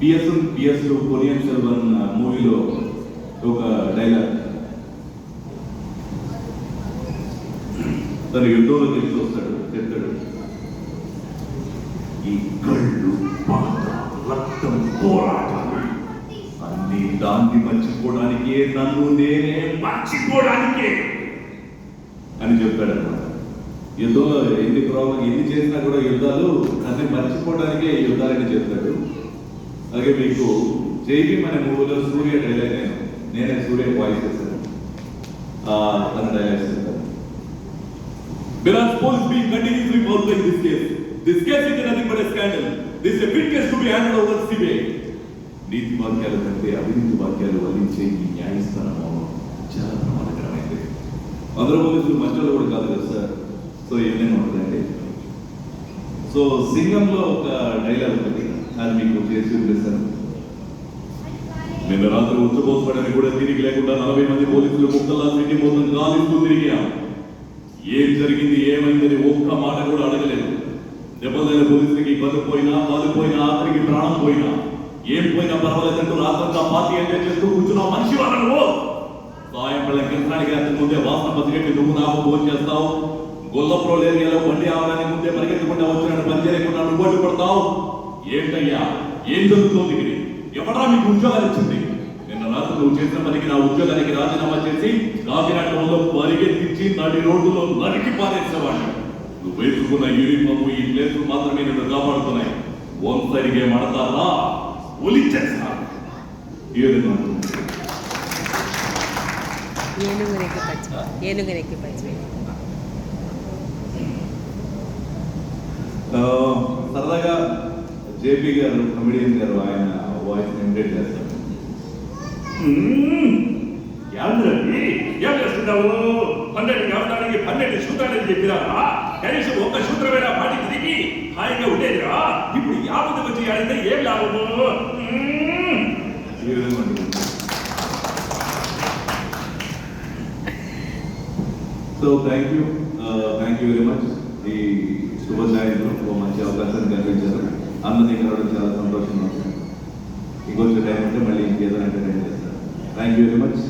PS PS Korean Selvan మూవీలో ఒక dialogue. తను యుద్ధంలో తెలిసి వస్తాడు చెప్తాడు. ఈ కళ్ళు బాధ రక్తం పోరాటాలు అన్ని దాన్ని మర్చిపోవడానికే నన్ను నేనే మర్చిపోవడానికే అని చెప్తాడు అనమాట యుద్ధంలో ఎన్ని ప్రాబ్లం ఎన్ని చేసినా కూడా యుద్ధాలు అన్ని మర్చిపోవడానికే యుద్ధాలని చెప్తాడు. అలాగే మీకు జైబీ అనే మూవీలో సూర్య డైలాగ్ నేను నేనే సూర్య వాయిస్ చేశాను ఆ, తన డైలాగ్స్ చెప్తాను Whereas police being continuously following this case. This case is nothing but a scandal. This is a big case to be handed over to CBI. నీతి వాక్యాల కంటే అవినీతి వాక్యాలు వల్లించే ఈ న్యాయస్థానం చాలా ప్రమాదకరమైంది అందరూ పోలీసులు మంచోళ్ళు కూడా కాదు కదా సార్ సో ఏమైనా ఉంటుందండి సో సింగంలో ఒక డైలాగ్ ఉంది అది మీకు చేసి చూపిస్తాను నిన్న రాత్రి ఉచ్చబోసపడని కూడా తిరిగి లేకుండా నలభై మంది పోలీసులు ముక్కల్లా సిటీ మొత్తం గాలిస్తూ తిరిగా ఏం జరిగింది ఏమైందని ఒక్క మాట కూడా అడగలేదు. దెబ్బలైన పోలీసులకి బతుకుపోయినా పోయినా పాలిపోయినా ఆఖరికి ప్రాణం పోయినా. ఏం పోయినా పర్వాలేదంటూ రాత్రంతా పార్టీ ఎంజాయ్ చేస్తూ కూర్చున్నావు మనిషి వాళ్ళను సాయంకాలం కిరణానికి అంత ముందే వాసన బతికెట్టి నువ్వు నాకు ఫోన్ చేస్తావు. గొల్లప్రోల్ ఏరియాలో బండి ఆవడానికి ముందే పరిగెత్తకుండా వచ్చినట్టు పని చేయకుండా నువ్వు పడతావు. ఏంటయ్యా? ఏం జరుగుతోంది ఇది ఎవరా మీకు ఉద్యోగాలు ఇచ్చింది? నిన్న రాత్రి నువ్వు చేసిన పనికి నా ఉద్యోగానికి రాజీనామా చేసి కాకినాడలో పరిగెత్తించి నడి రోడ్డులో నరికి పారేసేవాడిని. నువ్వు వేసుకున్న యూనిఫామ్ ఈ ప్లేస్ మాత్రమే నిన్ను కాపాడుతున్నాయి. ఒంటరిగే మడతారా ఒలిచేస్తా. ఏడు విధంగా ఏనుగు నెక్కి పచ్చి ఏనుగు నెక్కి పచ్చి జేపీ గారు కమెడియన్ గారు ఆయన వాయిస్ ఇమిటేట్ చేస్తారు. ఏం చేస్తున్నావు పన్నెండు కావడానికి పన్నెండు సూత్రాలని చెప్పిరా? కనీసం ఒక్క సూత్రమైనా పాటికి హాయిగా ఉండేదిరా? ఇప్పుడు యాభై వచ్చి ఆడితే ఏం లాభము? మ్మ్. ఈ విధంగా. So thank you thank you very much ఈ శుభ సాయంత్రం ఒక మంచి అవకాశాన్ని కల్పించారు. అందరినీ కలవడం చాలా సంతోషంగా ఉంది. ఇంకొంచెం టైం ఉంటే మళ్ళీ ఇంకేదో ఎంటర్టైన్ చేస్తారు. Thank you very much